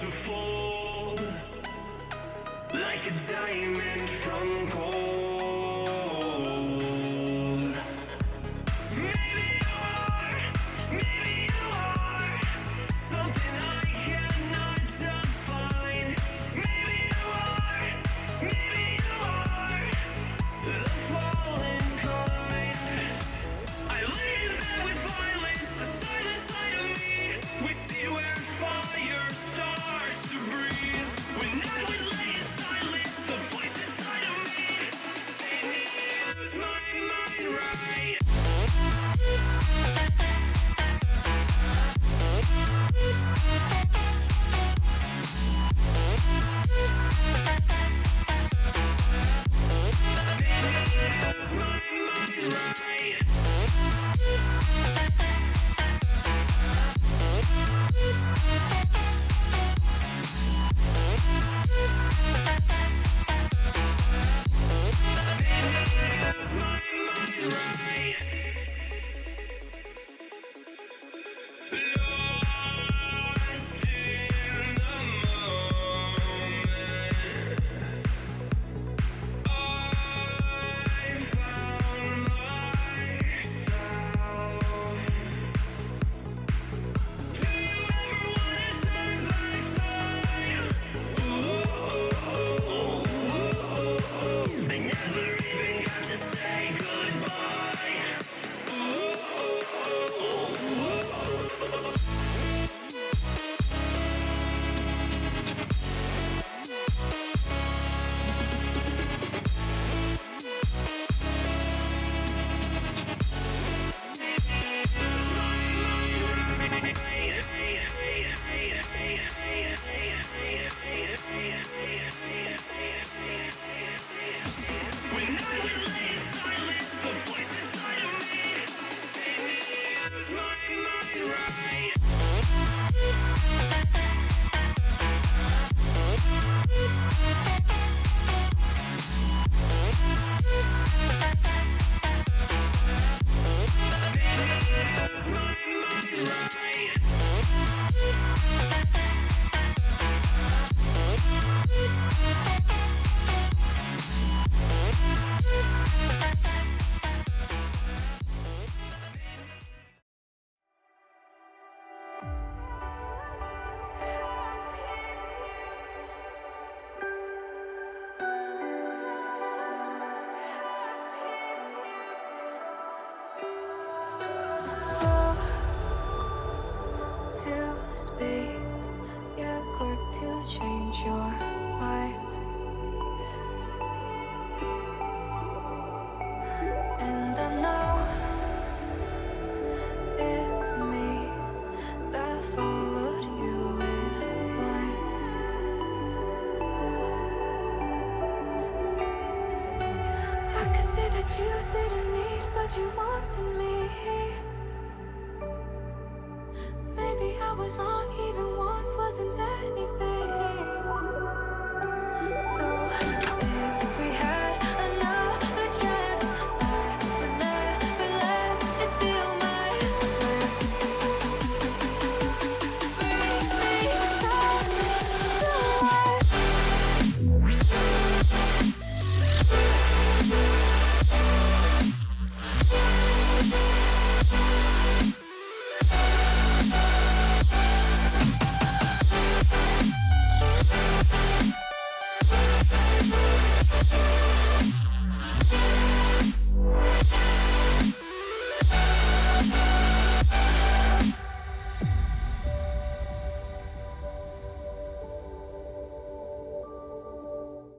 To fold like a diamond from gold.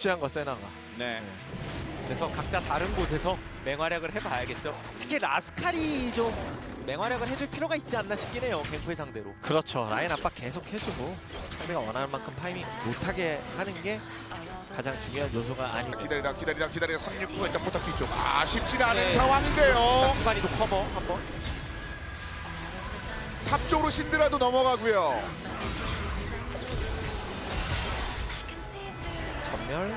취한 거 세나가. 네. 그래서 각자 다른 곳에서 맹활약을 해봐야겠죠. 특히 라스칼이 좀 맹활약을 해줄 필요가 있지 않나 싶긴 해요. 갱프의 상대로. 그렇죠. 라인 압박 계속 해주고 상대가 원하는 만큼 파이밍 못하게 하는 게 가장 중요한 요소가 아닐까. 기다리다 기다리다 기다리다 369가 일단 포탑 뒤쪽. 아 쉽지는 않은 네. 상황인데요. 수간이도 커버 한번. 탑 쪽으로 신드라도 넘어가고요. 전멸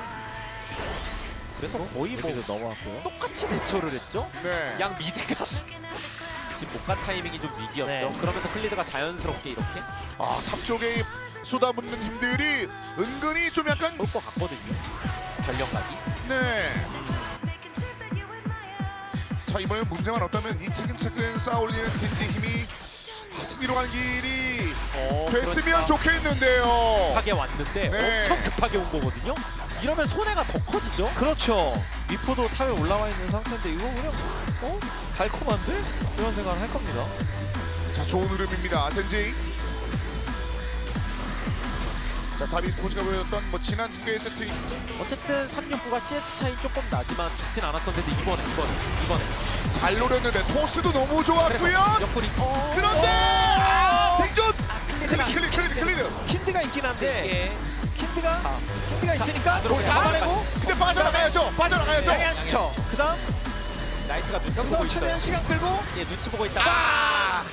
그래서 거의 뭐 여기도 넘어왔고요. 똑같이 대처를 했죠. 네. 양 미드가 지금 못간 타이밍이 좀 위기였죠. 네. 그러면서 클리드가 자연스럽게 이렇게 아, 탑 쪽에 쏟아붓는 힘들이 은근히 좀 약간 올 것 같거든요. 전력각이. 네. 자 이번에 문제만 없다면 이 차근차근 쌓아 올리는 딘지 힘이 아, 승리로 가는 길이 어, 됐으면 그러니까 좋겠는데요. 급하게 왔는데 네. 엄청 급하게 온 거거든요. 이러면 손해가 더 커지죠. 그렇죠. 미포도 탑에 올라와 있는 상태인데 이거 그냥 어 달콤한데 이런 생각을 할 겁니다. 자 좋은 흐름입니다. 센지. 자 다비 스포츠가 보여줬던 뭐 지난 두 개의 세트 어쨌든 369가 CS 차이 조금 나지만 죽진 않았었는데 이번에 이번에 이번에 잘 노렸는데 토스도 너무 좋았고요. 옆구리 어, 그런데 아, 생존 클리드가 클리드 클리드 클리드. 킨드가 있긴 한데 이게 킨드가 킨드가 있으니까 들어오게 자, 잡아내고 근데 빠져나가야죠. 빠져나가야죠. 양양 시켜. 그다음 나이트가 눈치 보고 여기서 있어요. 최대한 시간 끌고 예, 눈치 보고 있다가 아!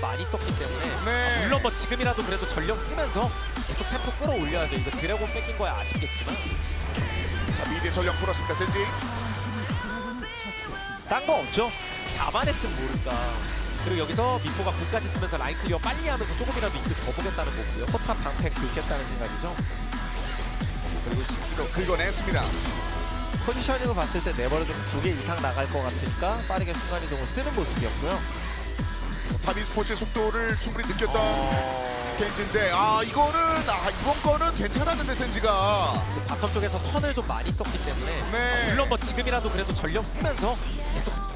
많이 썼기 때문에 네. 아, 물론 뭐 지금이라도 그래도 전력 쓰면서 계속 템포 끌어올려야 돼. 이거 드래곤 뺏긴 거야 아쉽겠지만 자 미디어 전력 풀었습니다. 센지. 딴 거 없죠. 잡아냈으면 모를까. 그리고 여기서 미포가 불까지 쓰면서 라인 클리어 빨리 하면서 조금이라도 이득 더 보겠다는 거고요. 포탑 방패 긁겠다는 생각이죠. 그리고 10kg 긁어냈습니다. 포지셔닝을 봤을 때 네버를 좀 두 개 이상 나갈 것 같으니까 빠르게 순간이동을 쓰는 모습이었고요. 타비 스포츠의 속도를 충분히 느꼈던 어... 텐지인데 아 이거는 아 이번 거는 괜찮았는데 텐지가 바텀 쪽에서 턴을 좀 많이 썼기 때문에 네. 물론 뭐 지금이라도 그래도 전력 쓰면서 계속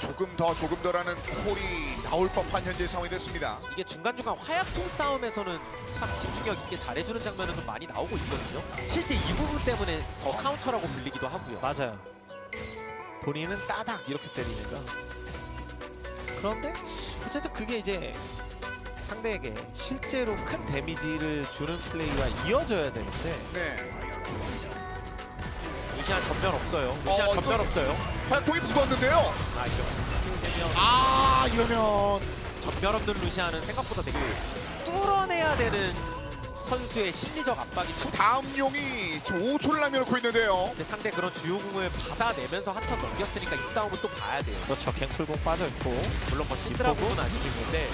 조금 더 조금 더라는 콜이 나올 법한 현재 상황이 됐습니다. 이게 중간중간 화약통 싸움에서는 참 집중력 있게 잘해주는 장면은 좀 많이 나오고 있거든요. 실제 이 부분 때문에 더 카운터라고 불리기도 하고요. 맞아요. 본인은 따닥 이렇게 때리니까. 그런데 어쨌든 그게 이제 상대에게 실제로 큰 데미지를 주는 플레이가 이어져야 되는데 네. 루시안 전면 없어요. 루시안 어, 전면 이거- 없어요. 화약통이 묻었는데요. 아. 킹세면 아 이러면 전면 없는 루시안은 생각보다 되게 뚫어내야 되는 선수의 심리적 압박이 좀 다음 용이 지금 5초를 남겨놓고 있는데요. 근데 상대 그런 주요공을 받아내면서 한턴 넘겼으니까 이 싸움은 또 봐야 돼요. 그렇죠. 갱풀공 빠져있고 물론 뭐 신드라고는 아니겠는데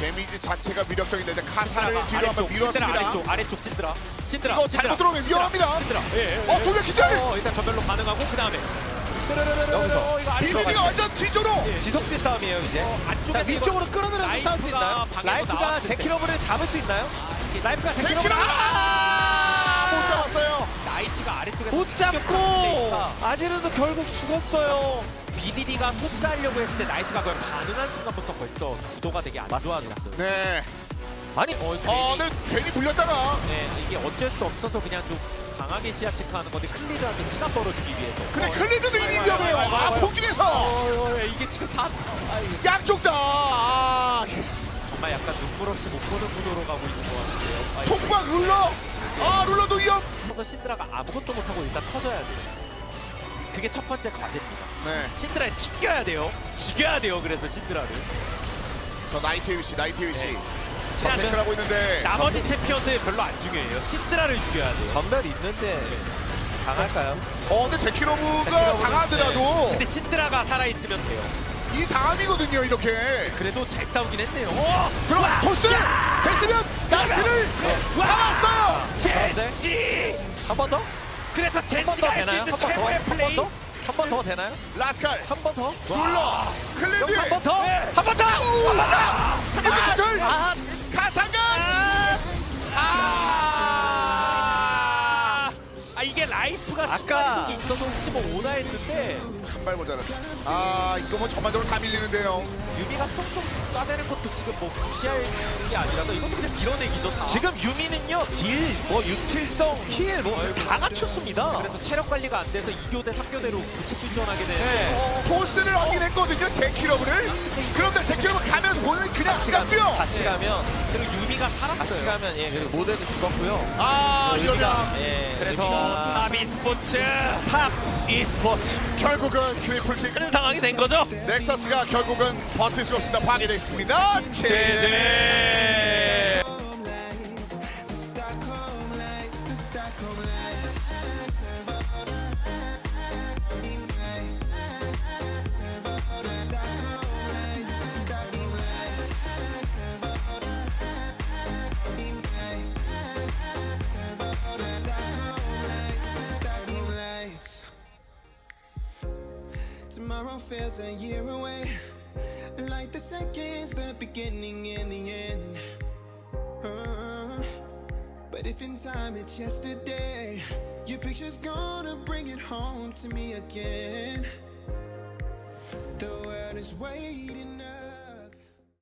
데미지 자체가 위력적인데 이제 카사를 뒤로 한번 밀었습니다. 아래쪽 아래쪽 신드라 신드라 이거 잘못 들어오면 위험합니다. 신드라 예, 예, 어 예. 조명 기절! 어, 일단 전멸로 반응하고 그 다음에 여기서 이거 비디디가 완전 뒤쪽으로! 예. 지속지 싸움이에요 이제. 어, 안쪽에 자 위쪽으로 끌어들여서 라이프가 싸울 수 있나요? 방에서 라이프가 나왔을 때. 제키러브를 잡을 수 있나요? 라이프가 제키러브를 제키를 아! 못 잡았어요. 나이트가 아래쪽에 못 잡고 아지르도 결국 죽었어요. BDD가 토스하려고 했을 때 나이트가 그걸 반응한 순간부터 벌써 구도가 되게 안. 좋아졌어요. 네. 아니 어, 어, 괜히, 근데 괜히 물렸다가. 네, 이게 어쩔 수 없어서 그냥 좀 강하게 시야 체크하는 건데 클리드한테 시간 벌어주기 위해서. 근데 어, 클리드도 이미 아이고, 위험해요. 아이고, 아, 아이고. 공중에서! 어, 어, 이게 지금 다 아이고, 양쪽 다! 아, 정말 약간 눈물 없이 못 보는 구도로 가고 있는 것 같은데요. 아이고, 통박 룰러! 아, 룰러도 위험! 그래서 신드라가 아무것도 못하고 일단 터져야 돼요. 그게 첫 번째 과제입니다. 네. 신드라를 튀겨야 돼요. 죽여야 돼요. 그래서 신드라를. 저 나이트 위치, 나이트 위치. 네. 체크를 하고 있는데. 나머지 챔피언들 별로 안 중요해요. 신드라를 죽여야 돼요. 전멸 있는데 강할까요? 어, 근데 제키로브가 제키로브는, 당하더라도 근데 신드라가 살아있으면 돼요. 이 다음이거든요, 이렇게. 그래도 잘 싸우긴 했네요. 어! 들어가, 토스! 됐으면 나이트를 잡았어요! 젠지! 한 번 더? 그래서 한 번 더 젠지가 할수 되나요? 있는 한 번 더? 최고의 한 번 플레이 더? 한 번 더 되나요? 라스칼 한 번 더? 룰러 클리디 한 번 더? 한 번 더! 아, 둘 아, 가 이게 라이프가 아까- 아까 있어서 혹시 뭐 오나 했는데 한발 모자라 아 이거 뭐 전반적으로 다 밀리는데요 유미가 쏙쏙 쏴대는 것도 지금 뭐 무시할 게 아니라서 이것도 그냥 밀어내기죠 다. 지금 유미는요 딜, 뭐 유틸성, 힐, 뭐 다 갖췄습니다. 그래서 체력 관리가 안 돼서 2교대 3교대로 교체출전하게 되는 네. 포스를 얻긴 했거든요 제키러브를 그런데 제키러브 가면 본인 그냥 시간 뛰어 같이 가면, 그리고 유미가 살았어요. 같이 가면 예 그리고 모델은 죽었고요. 아 이러면 예 그래서 유미가 탑 e스포츠 탑 e스포츠 결국은 트리플킥 하는 상황이 된 거죠. 넥서스가 결국은 버틸 수 없습니다 파괴됐습니다 제네 네. Tomorrow feels a year away. Like the seconds, the beginning and the end. Uh, but if in time it's yesterday, your picture's gonna bring it home to me again. The world is waiting